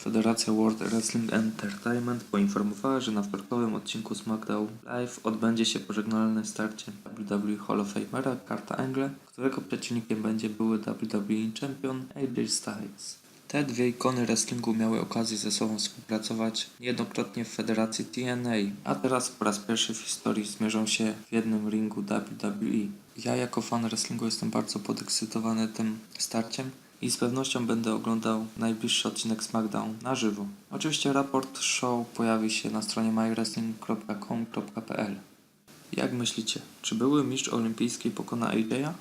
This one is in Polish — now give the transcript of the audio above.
Federacja World Wrestling Entertainment poinformowała, że na wtorkowym odcinku SmackDown Live odbędzie się pożegnalne starcie WWE Hall of Famera Karta Angle, którego przeciwnikiem będzie były WWE Champion AJ Styles. Te dwie ikony wrestlingu miały okazję ze sobą współpracować niejednokrotnie w federacji TNA, a teraz po raz pierwszy w historii zmierzą się w jednym ringu WWE. Ja jako fan wrestlingu jestem bardzo podekscytowany tym starciem i z pewnością będę oglądał najbliższy odcinek SmackDown na żywo. Oczywiście raport show pojawi się na stronie mywrestling.com.pl Jak myślicie, czy były mistrz olimpijski pokona AJ'a?